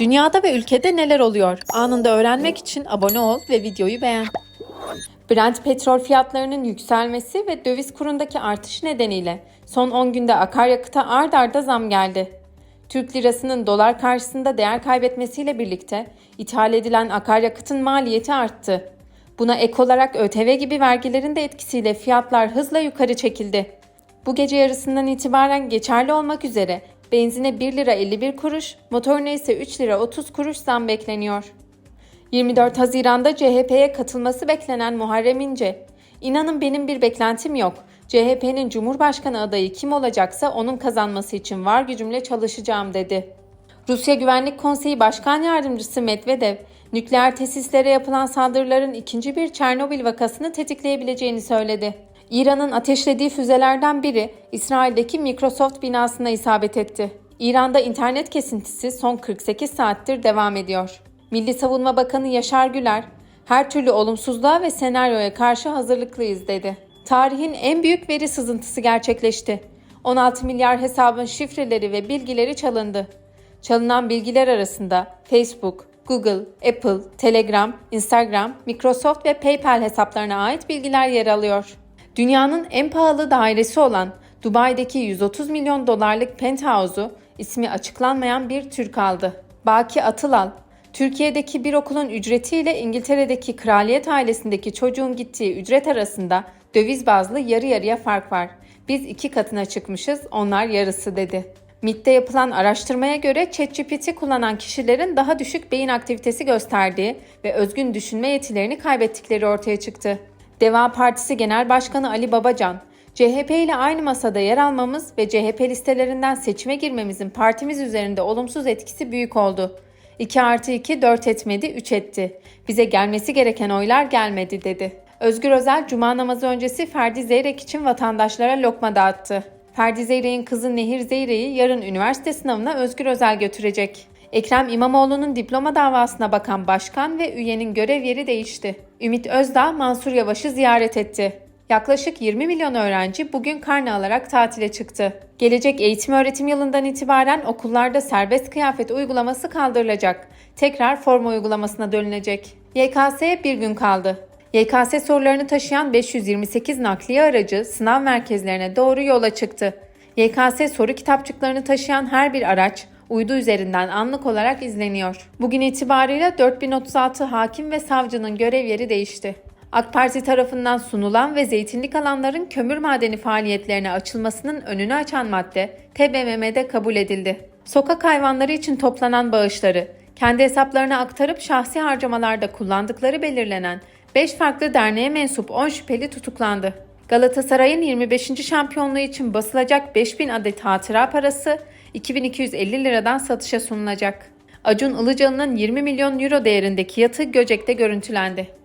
Dünyada ve ülkede neler oluyor? Anında öğrenmek için abone ol ve videoyu beğen. Brent petrol fiyatlarının yükselmesi ve döviz kurundaki artış nedeniyle son 10 günde akaryakıta ard arda zam geldi. Türk lirasının dolar karşısında değer kaybetmesiyle birlikte ithal edilen akaryakıtın maliyeti arttı. Buna ek olarak ÖTV gibi vergilerin de etkisiyle fiyatlar hızla yukarı çekildi. Bu gece yarısından itibaren geçerli olmak üzere benzine 1 lira 51 kuruş, motorine ise 3 lira 30 kuruş zam bekleniyor. 24 Haziran'da CHP'ye katılması beklenen Muharrem İnce, "İnanın benim bir beklentim yok. CHP'nin Cumhurbaşkanı adayı kim olacaksa onun kazanması için var gücümle çalışacağım." dedi. Rusya Güvenlik Konseyi Başkan Yardımcısı Medvedev, nükleer tesislere yapılan saldırıların ikinci bir Çernobil vakasını tetikleyebileceğini söyledi. İran'ın ateşlediği füzelerden biri İsrail'deki Microsoft binasına isabet etti. İran'da internet kesintisi son 48 saattir devam ediyor. Milli Savunma Bakanı Yaşar Güler, her türlü olumsuzluğa ve senaryoya karşı hazırlıklıyız dedi. Tarihin en büyük veri sızıntısı gerçekleşti. 16 milyar hesabın şifreleri ve bilgileri çalındı. Çalınan bilgiler arasında Facebook, Google, Apple, Telegram, Instagram, Microsoft ve PayPal hesaplarına ait bilgiler yer alıyor. Dünyanın en pahalı dairesi olan Dubai'deki 130 milyon dolarlık penthouse'u ismi açıklanmayan bir Türk aldı. Baki Atılal, Türkiye'deki bir okulun ücretiyle İngiltere'deki kraliyet ailesindeki çocuğun gittiği ücret arasında döviz bazlı yarı yarıya fark var. Biz iki katına çıkmışız, onlar yarısı dedi. MIT'te yapılan araştırmaya göre ChatGPT kullanan kişilerin daha düşük beyin aktivitesi gösterdiği ve özgün düşünme yetilerini kaybettikleri ortaya çıktı. Deva Partisi Genel Başkanı Ali Babacan, CHP ile aynı masada yer almamız ve CHP listelerinden seçime girmemizin partimiz üzerinde olumsuz etkisi büyük oldu. 2 artı 2 4 etmedi 3 etti. Bize gelmesi gereken oylar gelmedi dedi. Özgür Özel Cuma namazı öncesi Ferdi Zeyrek için vatandaşlara lokma dağıttı. Ferdi Zeyrek'in kızı Nehir Zeyrek'i yarın üniversite sınavına Özgür Özel götürecek. Ekrem İmamoğlu'nun diploma davasına bakan başkan ve üyenin görev yeri değişti. Ümit Özdağ Mansur Yavaş'ı ziyaret etti. Yaklaşık 20 milyon öğrenci bugün karne alarak tatile çıktı. Gelecek eğitim öğretim yılından itibaren okullarda serbest kıyafet uygulaması kaldırılacak. Tekrar forma uygulamasına dönülecek. YKS'ye bir gün kaldı. YKS sorularını taşıyan 528 nakliye aracı sınav merkezlerine doğru yola çıktı. YKS soru kitapçıklarını taşıyan her bir araç uydu üzerinden anlık olarak izleniyor. Bugün itibarıyla 4036 hakim ve savcının görev yeri değişti. AK Parti tarafından sunulan ve zeytinlik alanların kömür madeni faaliyetlerine açılmasının önünü açan madde TBMM'de kabul edildi. Sokak hayvanları için toplanan bağışları kendi hesaplarına aktarıp şahsi harcamalarda kullandıkları belirlenen 5 farklı derneğe mensup 10 şüpheli tutuklandı. Galatasaray'ın 25. şampiyonluğu için basılacak 5000 adet hatıra parası 2250 liradan satışa sunulacak. Acun Ilıcalı'nın 20 milyon euro değerindeki yatı Göcek'te görüntülendi.